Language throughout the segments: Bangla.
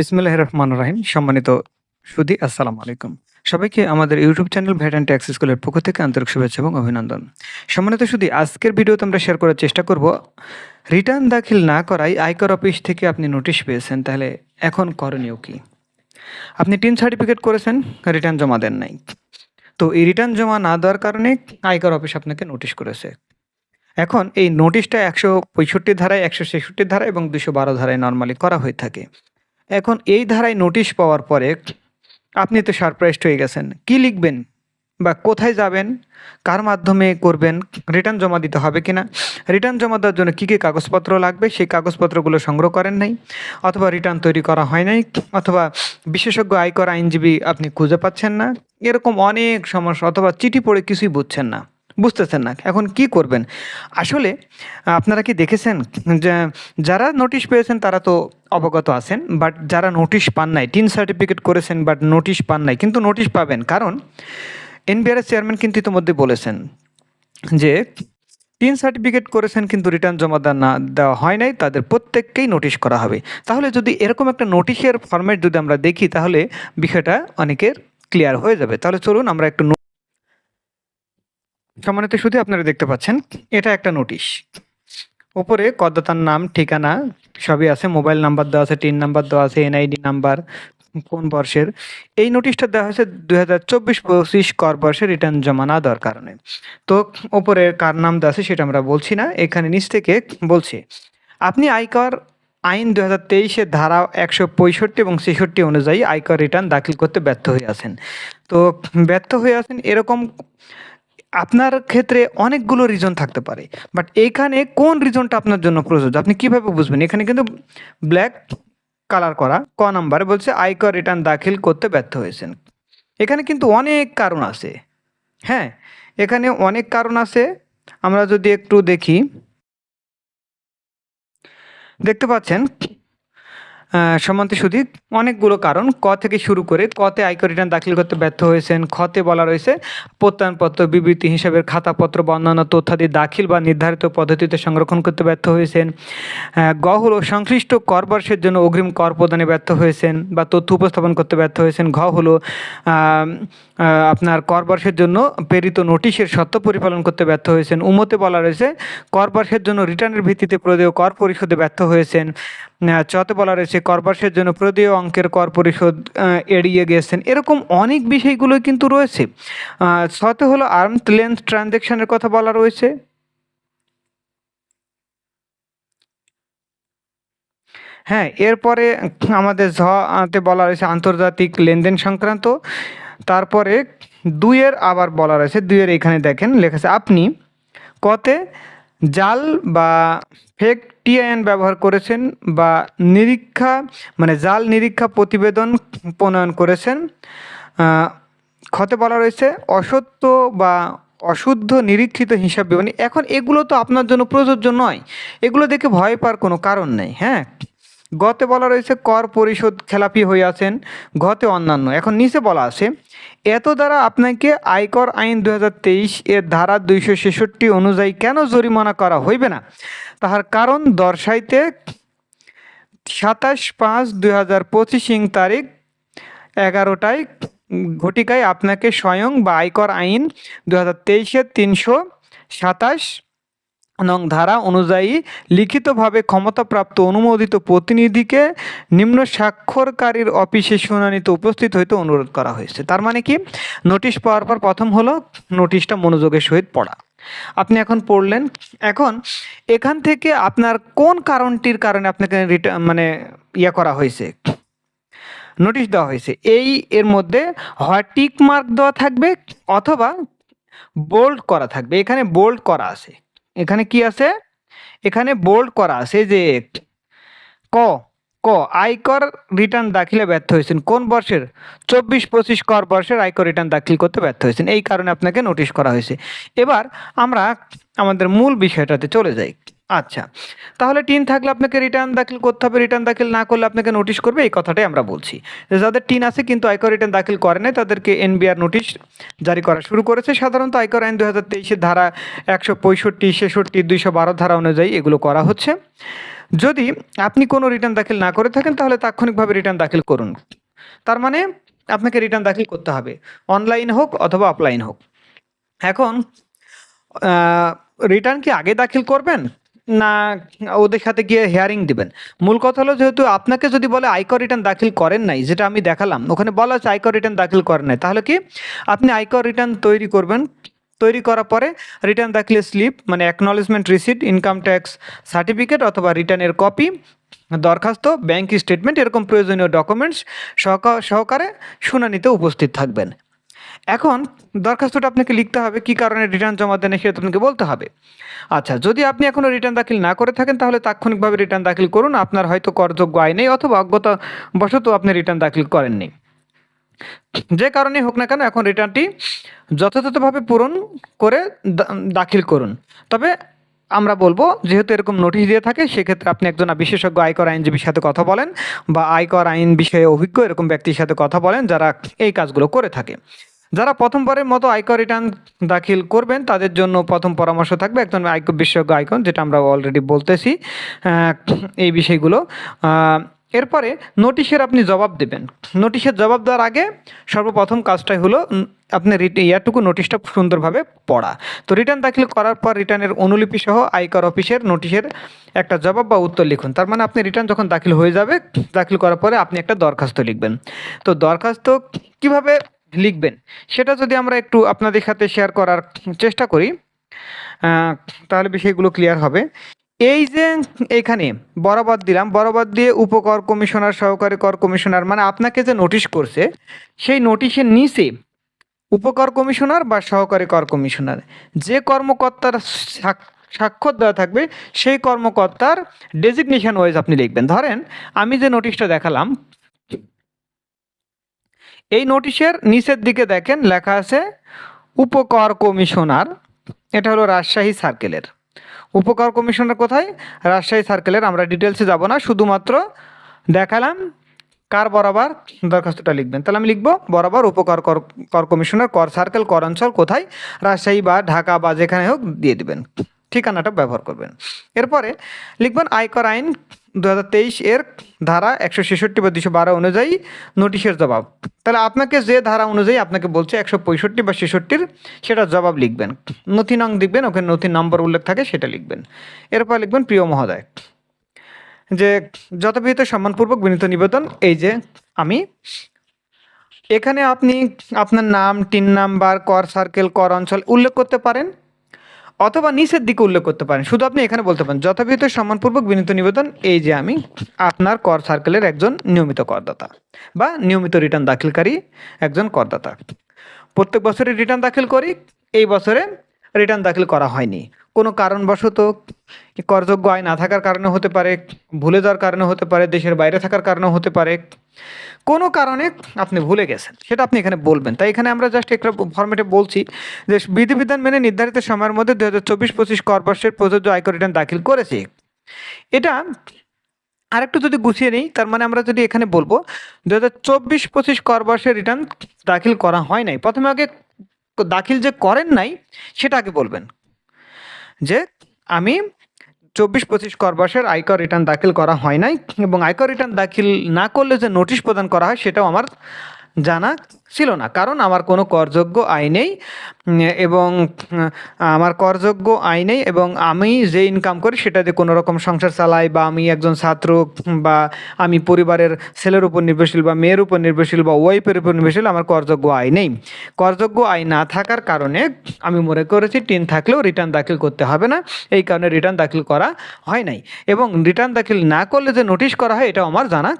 বিসমিল্লাহ রহমান রাহিম। সম্মানিত সুদী, আসসালামু আলাইকুম। সবাইকে আমাদের YouTube channel VAT and tax স্কুলের পক্ষ থেকে আন্তরিক শুভেচ্ছা এবং অভিনন্দন। সম্মানিত সুদী, আজকের ভিডিওতে আমরা শেয়ার করার চেষ্টা করব, রিটার্ন দাখিল না করাই আয়কর অফিস থেকে আপনি নোটিশ পেয়েছেন, তাহলে এখন করণীয় কি? আপনি টিন সার্টিফিকেট করেছেন, রিটার্ন জমা দেন নাই। তো এই রিটার্ন জমা না দেওয়ার কারণে আয়কর অফিস আপনাকে নোটিশ করেছে। এখন এই নোটিশটা একশো পঁয়ষট্টি ধারায়, একশো ছেষট্টি ধারা এবং দুশো বারো ধারায় নর্মালি করা হয়ে থাকে। এখন এই ধারায় নোটিশ পাওয়ার পরে আপনি তো সারপ্রাইজড হয়ে গেছেন। কি লিখবেন? বা কোথায় যাবেন? কার মাধ্যমে করবেন? রিটার্ন জমা দিতে হবে কিনা রিটার্ন জমা দেওয়ার জন্য কী কী কাগজপত্র লাগবে? সেই কাগজপত্রগুলো সংগ্রহ করেন নাই, অথবা রিটার্ন তৈরি করা হয় নাই, অথবা বিশেষজ্ঞ আয়কর আইনজীবী আপনি খুঁজে পাচ্ছেন না। এরকম অনেক সমস্যা, অথবা চিঠি পড়ে কিছুই বুঝছেন না। বুঝতেছেন না, এখন কি করবেন? আসলে, আপনারা কি দেখেছেন যারা নোটিশ পেয়েছেন তারা তো অবগত আছেন বাট যারা নোটিশ পান নাই টিন সার্টিফিকেট করেছেন বাট নোটিশ পান নাই, কিন্তু নোটিশ পাবেন। কারণ এনবিআর চেয়ারম্যান কিন্তু ইতিমধ্যে বলেছেন যে টিন সার্টিফিকেট করেছেন, কিন্তু রিটার্ন জমা না, দেওয়া হয় নাই, তাদের প্রত্যেককেই নোটিশ করা হবে। তাহলে যদি এরকম একটা নোটিশের ফরম্যাট যদি আমরা দেখি, তাহলে বিষয়টা অনেকের ক্লিয়ার হয়ে যাবে। তাহলে চলুন, আমরা একটু সম্মানিত শুধু আপনারা দেখতে পাচ্ছেন, এটা একটা নোটিশ। ওপরে করদাতার নাম, ঠিকানা, সবই আছে, মোবাইল নাম্বার দেওয়া আছে, টিন নাম্বার দেওয়া আছে, এনআইডি নাম্বার, কোন বর্ষের। এই নোটিশটা দেওয়া হয়েছে দুই হাজার চব্বিশ পঁচিশ কর বর্ষে রিটার্ন জমা না দেওয়ার কারণে। তো ওপরে কার নাম দেওয়া আছে সেটা আমরা বলছি না, এখানে নিচ থেকে বলছি, আপনি আয়কর আইন দু হাজার তেইশের ধারা একশো পঁয়ষট্টি এবং ছেষট্টি অনুযায়ী আয়কর রিটার্ন দাখিল করতে ব্যর্থ হয়ে আছেন। তো ব্যর্থ হয়ে আছেন এরকম আপনার ক্ষেত্রে অনেকগুলো রিজন থাকতে পারে বাট এইখানে কোন রিজনটা আপনার জন্য প্রযোজ্য? আপনি কীভাবে বুঝবেন? এখানে কিন্তু ব্ল্যাক কালার করা, ক নাম্বারে বলছে, আয়কর রিটার্ন দাখিল করতে ব্যর্থ হয়েছেন। এখানে কিন্তু অনেক কারণ আছে হ্যাঁ? এখানে অনেক কারণ আছে। আমরা যদি একটু দেখি, দেখতে পাচ্ছেন সমান্তি সুদী অনেকগুলো কারণ। ক থেকে শুরু করে কতে আয়কর রিটার্ন দাখিল করতে ব্যর্থ হয়েছেন, খতে বলা রয়েছে প্রত্যয়নপত্র, বিবৃতি হিসাবের খাতাপত্র বা তথ্যাদি দাখিল বা নির্ধারিত পদ্ধতিতে সংরক্ষণ করতে ব্যর্থ হয়েছেন। গ হলো সংশ্লিষ্ট কর বর্ষের জন্য অগ্রিম কর প্রদানে ব্যর্থ হয়েছেন বা তথ্য উপস্থাপন করতে ব্যর্থ হয়েছেন। ঘ হলো আপনার কর বর্ষের জন্য প্রেরিত নোটিশের সত্য পরিপালন করতে ব্যর্থ হয়েছেন। উমতে বলা রয়েছে, কর বর্ষের জন্য রিটার্নের ভিত্তিতে প্রদেয় কর পরিশোধে ব্যর্থ হয়েছেন। চতে বলা রয়েছে কর জন্য প্রদেয় অঙ্কের কর পরিশোধ এড়িয়ে গেছেন। এরকম অনেক বিষয়গুলোই কিন্তু রয়েছে। ছতে হলো আর্মস লেন্থ ট্রানজ্যাকশনের কথা বলা রয়েছে। হ্যাঁ এরপরে আমাদের ঝতে বলা রয়েছে আন্তর্জাতিক লেনদেন সংক্রান্ত। তারপরে দুইয়ের আবার বলা রয়েছে, দুইয়ের এখানে দেখেন, লেখা আছে, আপনি কতে জাল বা ফেক টিআইএন ব্যবহার করেছেন বা নিরীক্ষা মানে জাল নিরীক্ষা প্রতিবেদন প্রণয়ন করেছেন। ক্ষতে বলা রয়েছে, অসত্য বা অশুদ্ধ নিরীক্ষিত হিসাব বিবরণী। এখন এগুলো তো আপনার জন্য প্রযোজ্য নয়। এগুলো দেখে ভয় পাওয়ার কোনো কারণ নেই হ্যাঁ? গতে বলা রয়েছে কর পরিশোধ খেলাপি হয়ে আছেন অন্যান্য। এখন নিচে বলা আছে, এত দ্বারা আপনাকে আয়কর আইন দু হাজার তেইশ এর ধারা দুইশো ছেষট্টি অনুযায়ী কেন জরিমানা করা হইবে না? তাহার কারণ দর্শাইতে সাতাশ পাঁচ দুই হাজার পঁচিশ ইং তারিখ এগারোটায় ঘটিকায় আপনাকে স্বয়ং বা আয়কর আইন দু হাজার তেইশের তিনশো সাতাশ নং ধারা অনুযায়ী লিখিতভাবে ক্ষমতাপ্রাপ্ত অনুমোদিত প্রতিনিধিকে নিম্ন স্বাক্ষরকারীর অফিসে শুনানিতে উপস্থিত হইতে অনুরোধ করা হয়েছে। তার মানে কি? নোটিশ পাওয়ার পর প্রথম হলো নোটিশটা মনোযোগের সহিত পড়া। আপনি এখন পড়লেন, এখন এখান থেকে আপনার কোন কারণটির কারণে আপনাকে মানে ইয়ে করা হয়েছে? নোটিশ দেওয়া হয়েছে। এই এর মধ্যে হয় টিক মার্ক দেওয়া থাকবে অথবা বোল্ড করা থাকবে। এখানে বোল্ড করা আছে। এখানে কি আছে? এখানে বোল্ড করা আছে যে ক ক, আয়কর রিটার্ন দাখিলে ব্যর্থ হয়েছেন। কোন বর্ষের? চব্বিশ, পঁচিশ কর বর্ষের আয়কর রিটার্ন দাখিল করতে ব্যর্থ হয়েছেন। এই কারণে আপনাকে নোটিশ করা হয়েছে। এবার আমরা আমাদের মূল বিষয়টাতে চলে যাই। আচ্ছা তাহলে টিন থাকলে আপনাকে রিটার্ন দাখিল করতে হবে রিটার্ন দাখিল না করলে আপনাকে নোটিশ করবে, এই কথাটাই আমরা বলছি। যাদের টিন আছে কিন্তু আয়কর রিটার্ন দাখিল করে নাই, তাদেরকে এনবিআর নোটিশ জারি করা শুরু করেছে। সাধারণত আয়কর আইন দু হাজার তেইশের ধারা একশো পঁয়ষট্টি, ছেষট্টি, দুইশো বারো ধারা অনুযায়ী এগুলো করা হচ্ছে। যদি আপনি কোনো রিটার্ন দাখিল না করে থাকেন, তাহলে তাৎক্ষণিকভাবে রিটার্ন দাখিল করুন। তার মানে আপনাকে রিটার্ন দাখিল করতে হবে অনলাইন হোক অথবা অফলাইন হোক। এখন রিটার্ন কি আগে দাখিল করবেন? না, ওদের সাথে গিয়ে হেয়ারিং দিবেন। মূল কথা হলো যেহেতু আপনাকে যদি বলে আয়কর রিটার্ন দাখিল করেন নাই, যেটা আমি দেখালাম, ওখানে বলা আছে আয়কর রিটার্ন দাখিল করেন নাই, তাহলে কি? আপনি আয়কর রিটার্ন তৈরি করবেন। তৈরি করার পরে রিটার্ন দাখিলের স্লিপ মানে acknowledgement receipt income tax certificate অথবা রিটার্নের কপি দরখাস্ত ব্যাংক স্টেটমেন্ট এরকম প্রয়োজনীয় ডকুমেন্টস সহকারে শুনানিতে উপস্থিত থাকবেন। এখন দরখাস্তটা আপনাকে লিখতে হবে, কি কারণে রিটার্ন জমা দেন সেটা আপনাকে বলতে হবে। আচ্ছা যদি আপনি এখনও রিটার্ন দাখিল না করে থাকেন, তাহলে তাৎক্ষণিকভাবে রিটার্ন দাখিল করুন। আপনার হয়তো করযোগ্য আয় নেই অথবা অজ্ঞতা আপনি রিটার্ন দাখিল করেননি। যে কারণে হোক না কেন, এখন রিটার্নটি যথাযথভাবে পূরণ করে দাখিল করুন। তবে আমরা বলব, যেহেতু এরকম নোটিশ দিয়ে থাকে, সেক্ষেত্রে আপনি একজন বিশেষজ্ঞ আয়কর আইনজীবীর সাথে কথা বলেন বা আয়কর আইন বিষয়ে অভিজ্ঞ এরকম ব্যক্তির সাথে কথা বলেন যারা এই কাজগুলো করে থাকে। যারা প্রথমবারের মতো আয়কর রিটার্ন দাখিল করবেন, তাদের জন্য প্রথম পরামর্শ থাকবে একজন আয়কর বিশেষজ্ঞ আয়কন যেটা আমরা অলরেডি বলতেছি এই বিষয়গুলো। এরপরে নোটিশের আপনি জবাব দেবেন। নোটিশের জবাব দেওয়ার আগে সর্বপ্রথম কাজটাই হলো আপনি রিট ইয়ারটুকু নোটিশটা সুন্দরভাবে পড়া। তো রিটার্ন দাখিল করার পর রিটার্নের অনুলিপি সহ আয়কর অফিসের নোটিশের একটা জবাব বা উত্তর লিখুন। তার মানে আপনি রিটার্ন যখন দাখিল হয়ে যাবে, দাখিল করার পরে আপনি একটা দরখাস্ত লিখবেন। তো দরখাস্ত কীভাবে লিখবেন। সেটা যদি আমরা একটু আপনাদের সাথে শেয়ার করার চেষ্টা করি তাহলে বিষয়গুলো ক্লিয়ার হবে। এই যে এখানে বরাবর দিলাম, বরাবর দিয়ে উপকর কমিশনার, সহকারী কর কমিশনার মানে আপনাকে যে নোটিশ করছে, সেই নোটিশের নিচে উপকর কমিশনার বা সহকারী কর কমিশনার, যে কর্মকর্তার স্বাক্ষর দেওয়া থাকবে, সেই কর্মকর্তার ডেজিগনেশন ওয়াইজ আপনি লিখবেন। ধরেন, আমি যে নোটিশটা দেখালাম এই নোটিশের নিচের দিকে দেখেন, লেখা আছে, উপকর কমিশনার এটা হলো রাজশাহী সার্কেলের। উপকর কমিশনার কোথায়? রাজশাহী সার্কেলের, আমরা ডিটেলসে যাব না, শুধুমাত্র দেখালাম কার বরাবর দরখাস্তটা লিখবেন। তাহলে আমি লিখব, বরাবর উপকর কর কর কমিশনার, কর সার্কেল, কর অঞ্চল কোথায়? রাজশাহী বা ঢাকা বা যেখানে হোক দিয়ে দিবেন। ঠিকানাটা ব্যবহার করবেন। এরপরে লিখবেন, আয়কর আইন দু হাজার তেইশ এর ধারা একশো ছেষট্টি বা দুশো বারো অনুযায়ী নোটিশের জবাব। তাহলে আপনাকে যে ধারা অনুযায়ী আপনাকে বলছে একশো পঁয়ষট্টি বা ছেষট্টির সেটা জবাব লিখবেন। নথি নং লিখবেন ওখানে নথি নম্বর উল্লেখ থাকে, সেটা লিখবেন। এরপর লিখবেন প্রিয় মহোদয়, যে যথাবিহিত সম্মানপূর্বক বিনীত নিবেদন, এই যে আমি, এখানে আপনি আপনার নাম, টিন নাম্বার, কর সার্কেল কর, অঞ্চল উল্লেখ করতে পারেন। অথবা নিচের দিকে উল্লেখ করতে পারেন। শুধু আপনি এখানে বলতে পারেন যথাবিহিত সম্মানপূর্বক বিনীত নিবেদন এই যে আমি, আপনার কর সার্কেলের একজন নিয়মিত করদাতা বা নিয়মিত রিটার্ন দাখিলকারী একজন করদাতা। প্রত্যেক বছরে রিটার্ন দাখিল করি, এই বছরে রিটার্ন দাখিল করা হয়নি। কোনো কারণবশত করযোগ্য আয় না থাকার কারণে হতে পারে, ভুলে যাওয়ার কারণে হতে পারে, দেশের বাইরে থাকার কারণে হতে পারে, কোনো কারণে আপনি ভুলে গেছেন, সেটা আপনি এখানে বলবেন। তাই এখানে আমরা জাস্ট একটা ফর্মেটে বলছি যে বিধিবিধান মেনে নির্ধারিত সময়ের মধ্যে দু হাজার চব্বিশ পঁচিশ করবর্ষের প্রযোজ্য আয়কর রিটার্ন দাখিল করেছে। এটা আরেকটু যদি গুছিয়ে নিই, তার মানে আমরা যদি এখানে বলব দু হাজার চব্বিশ পঁচিশ করবর্ষের রিটার্ন দাখিল করা হয় নাই, প্রথমে আগে দাখিল যে করেন নাই, সেটা আগে বলবেন। যে আমি চব্বিশ পঁচিশ কর করবর্ষের আয়কর রিটার্ন দাখিল করা হয় নাই এবং আয়কর রিটার্ন দাখিল না করলে যে নোটিশ প্রদান করা হয়, সেটাও আমার জানা ছিল না। কারণ আমার কোনো করযোগ্য আয় নেই এবং আমার করযোগ্য আয় নেই, এবং আমি যে ইনকাম করি সেটা দিয়ে কোনো রকম সংসার চালাই বা আমি একজন ছাত্র, বা আমি পরিবারের ছেলের উপর নির্ভরশীল বা মেয়ের উপর নির্ভরশীল বা ওয়াইফের উপর নির্ভরশীল, আমার করযোগ্য আয় নেই। করযোগ্য আয় না থাকার কারণে আমি মনে করেছি টিন থাকলেও রিটার্ন দাখিল করতে হবে না, এই কারণে রিটার্ন দাখিল করা হয় নাই। এবং রিটার্ন দাখিল না করলে যে নোটিশ করা হয়, এটাও আমার জানা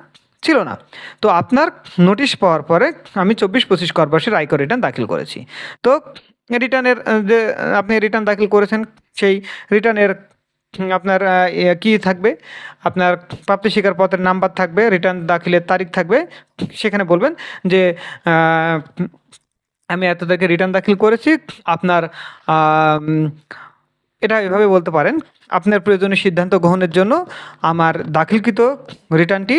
ছিল না। তো আপনার নোটিশ পাওয়ার পরে আমি চব্বিশ পঁচিশ করবর্ষের আয়কর রিটার্ন দাখিল করেছি। তো রিটার্নের যে, আপনি রিটার্ন দাখিল করেছেন, সেই রিটার্নের আপনার কি থাকবে? আপনার প্রাপ্তি স্বীকার পত্রের নাম্বার থাকবে রিটার্ন দাখিলের তারিখ থাকবে। সেখানে বলবেন যে আমি এত তারিখে রিটার্ন দাখিল করেছি, আপনার এটা এভাবে বলতে পারেন, আপনার প্রয়োজনীয় সিদ্ধান্ত গ্রহণের জন্য আমার দাখিলকৃত রিটার্নটি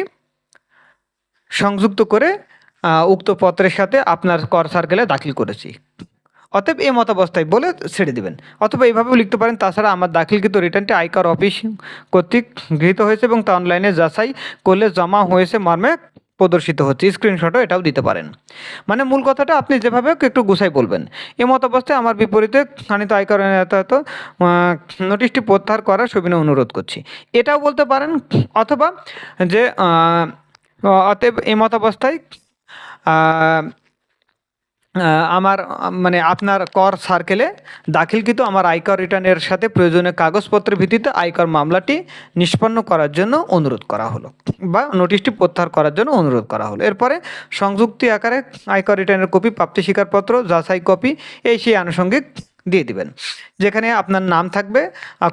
সংযুক্ত করে উক্ত পত্রের সাথে আপনার কর সার্কেলে দাখিল করেছি। অতএব এই মতাবস্থায় বলে ছেড়ে দিবেন। অথবা এইভাবেও লিখতে পারেন, তাছাড়া আমার দাখিলকৃত রিটার্নটি আয়কর অফিস কর্তৃক গৃহীত হয়েছে এবং তা অনলাইনে যাচাই করলে জমা হয়েছে মর্মে প্রদর্শিত হচ্ছে। স্ক্রিনশটও এটাও দিতে পারেন। মানে মূল কথাটা আপনি যেভাবে একটু গুছাই বলবেন। এই মতাবস্থায় আমার বিপরীতে খানিত আয়কর এত নোটিশটি প্রত্যাহার করার সবিনয় অনুরোধ করছি। এটাও বলতে পারেন, অথবা যে অতএব আহ, আহ, আমার মানে আপনার কর সার্কেলে দাখিলকৃত আমার আয়কর রিটার্নের সাথে প্রয়োজনীয় কাগজপত্রের ভিত্তিতে আয়কর মামলাটি নিষ্পন্ন করার জন্য অনুরোধ করা হলো বা নোটিশটি প্রত্যাহার করার জন্য অনুরোধ করা হলো। এরপরে সংযুক্তি আকারে আয়কর রিটার্নের কপি প্রাপ্তি স্বীকারপত্র যাচাই কপি এই সেই আনুষঙ্গিক দিয়ে দিবেন। যেখানে আপনার নাম থাকবে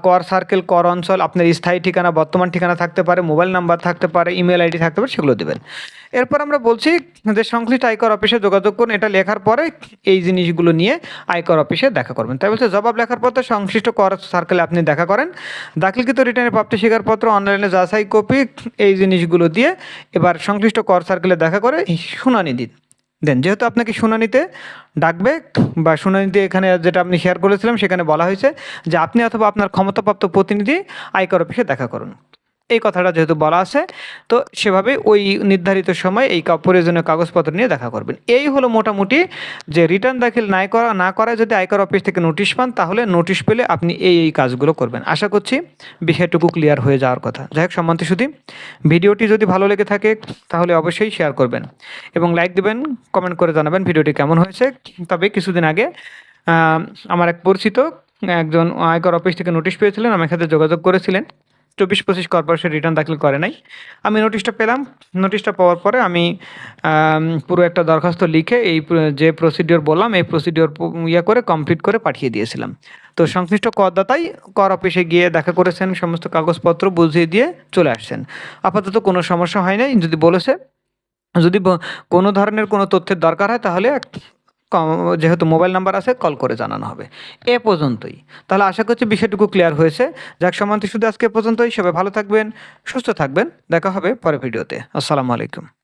কর সার্কেল কর অঞ্চল, আপনার স্থায়ী ঠিকানা, বর্তমান ঠিকানা থাকতে পারে মোবাইল নাম্বার থাকতে পারে ইমেল আইডি থাকতে পারে, সেগুলো দেবেন। এরপর আমরা বলছি যে সংশ্লিষ্ট আয়কর অফিসে যোগাযোগ করুন। এটা লেখার পরে এই জিনিসগুলো নিয়ে আয়কর অফিসে দেখা করবেন। তাই বলছে, জবাব লেখার পর সংশ্লিষ্ট কর সার্কেলে আপনি দেখা করেন। দাখিলকৃত রিটার্নের প্রাপ্তি স্বীকারপত্র অনলাইনে যাচাই কপি, এই জিনিসগুলো দিয়ে এবার সংশ্লিষ্ট কর সার্কেলে দেখা করে শুনানি দিন। দেন, যেহেতু আপনাকে শুনানিতে ডাকবে বা শুনানিতে এখানে যেটা আপনি শেয়ার করেছিলাম সেখানে বলা হয়েছে যে আপনি অথবা আপনার ক্ষমতাপ্রাপ্ত প্রতিনিধি আয়কর অফিসে দেখা করুন। এই কথাটা যেহেতু বলা আছে, তো সেভাবে ওই নির্ধারিত সময় এই প্রয়োজনীয় কাগজপত্র নিয়ে দেখা করবেন। এই হলো মোটামুটি যে রিটার্ন দাখিল নাই করা, না করায় যদি আয়কর অফিস থেকে নোটিশ পান, তাহলে নোটিশ পেলে আপনি এই এই কাজগুলো করবেন। আশা করছি বিষয়টুকু ক্লিয়ার হয়ে যাওয়ার কথা। যাই হোক, সম্মানিত শুধু ভিডিওটি যদি ভালো লেগে থাকে, তাহলে অবশ্যই শেয়ার করবেন এবং লাইক দিবেন কমেন্ট করে জানাবেন ভিডিওটি কেমন হয়েছে। তবে কিছুদিন আগে আমার এক পরিচিত একজন আয়কর অফিস থেকে নোটিশ পেয়েছিলেন আমার সাথে যোগাযোগ করেছিলেন। চব্বিশ পঁচিশ কর্পোরেশন রিটার্ন দাখিল করে নাই। আমি নোটিশটা পেলাম। নোটিশটা পাওয়ার পরে আমি পুরো একটা দরখাস্ত লিখে এই যে প্রসিডিওর বললাম, এই প্রসিডিওর ইয়ে করে কমপ্লিট করে পাঠিয়ে দিয়েছিলাম। তো সংশ্লিষ্ট করদাতাই কর অফিসে গিয়ে দেখা করেছেন, সমস্ত কাগজপত্র বুঝিয়ে দিয়ে চলে আসছেন। আপাতত কোনো সমস্যা হয় নাই। যদি বলেছে, যদি কোনো ধরনের কোনো তথ্যের দরকার হয়, তাহলে যেহেতু মোবাইল নাম্বার আছে, কল করে জানানো হবে। এ পর্যন্তই। তাহলে আশা করছি বিষয়টুকু ক্লিয়ার হয়েছে। যাক, সমান্তি শুধু আজকে পর্যন্তই। সবাই ভালো থাকবেন, সুস্থ থাকবেন। দেখা হবে পরে ভিডিওতে। আসসালামু আলাইকুম।